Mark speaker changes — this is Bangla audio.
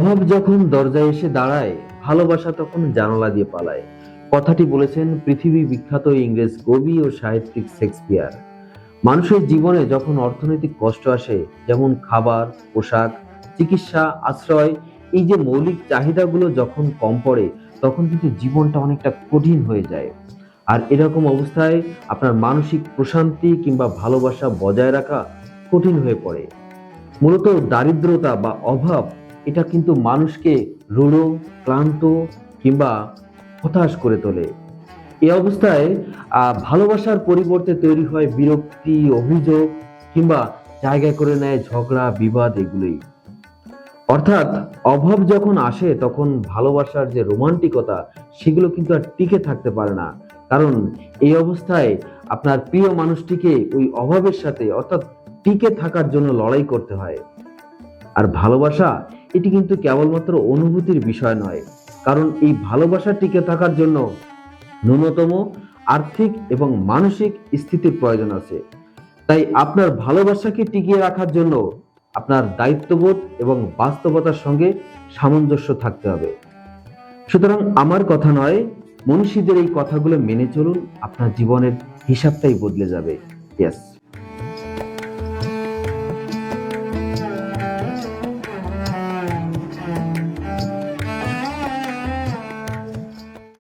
Speaker 1: অভাব যখন দরজায় এসে দাঁড়ায়, ভালোবাসা তখন জানালা দিয়ে পালায়। কথাটি বলেছেন পৃথিবী বিখ্যাত ইংরেজ কবি ও সাহিত্যিক শেক্সপিয়ার। মানুষের জীবনে যখন অর্থনৈতিক কষ্ট আসে, যেমন খাবার, পোশাক, চিকিৎসা, আশ্রয়, এই যে মৌলিক চাহিদাগুলো যখন কম পড়ে, তখন কিন্তু জীবনটা অনেকটা কঠিন হয়ে যায়। আর এরকম অবস্থায় আপনার মানসিক প্রশান্তি কিংবা ভালোবাসা বজায় রাখা কঠিন হয়ে পড়ে। মূলত দারিদ্রতা বা অভাব এটা কিন্তু মানুষকে রূঢ় ক্লান্ত কিংবা হতাশ করে তোলে। এই অবস্থায় ভালোবাসার পরিবর্তে তৈরি হয় বিরক্তি, অভিযোগ কিংবা জায়গা করে নেয় ঝগড়া, বিবাদ এগুলোই। অর্থাৎ অভাব যখন আসে, তখন ভালোবাসার যে রোমান্টিকতা, সেগুলো কিন্তু আর টিকে থাকতে পারে না। কারণ এই অবস্থায় আপনার প্রিয় মানুষটিকে ওই অভাবের সাথে, অর্থাৎ টিকে থাকার জন্য লড়াই করতে হয়। আর ভালোবাসা, এটি কিন্তু কেবলমাত্র অনুভূতির বিষয় নয়। কারণ এই ভালোবাসা টিকে থাকার জন্য ন্যূনতম আর্থিক এবং মানসিক স্থিতির প্রয়োজন আছে। তাই আপনার ভালোবাসাকে টিকিয়ে রাখার জন্য আপনার দায়িত্ববোধ এবং বাস্তবতার সঙ্গে সামঞ্জস্য থাকতে হবে। সুতরাং আমার কথা নয়, মনীষীদের এই কথাগুলো মেনে চলুন, আপনার জীবনের হিসাবটাই বদলে যাবে। ইয়েস